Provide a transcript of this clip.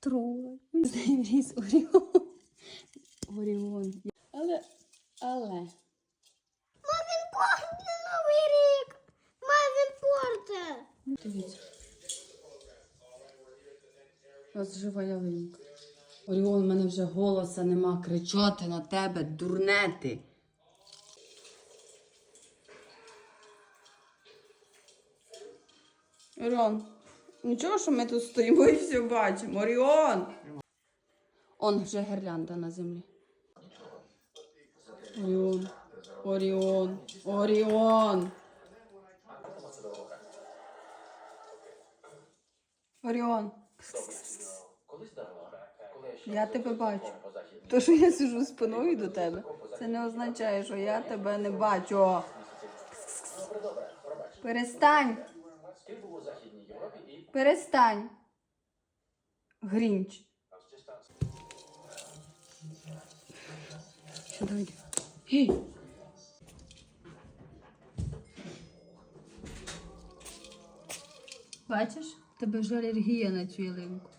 трогай. Він ріс Оріон. Оріон. Але, але. Ма, він портить на Новий рік. Ма, він портить. Дивіться. У жива ялинка. Оріон, в мене вже голоса нема кричати на тебе, дурнети. Оріон, нічого, що ми тут стоїмо і все бачимо. Оріон! Он вже гірлянда на землі. Оріон, Оріон, Оріон. Оріон. Я тебе бачу. То, що я сижу спиною до тебе, це не означає, що я тебе не бачу. Перестань. Перестань. Грінч. Гей. Бачиш, в тебе ж алергія на цю ялинку.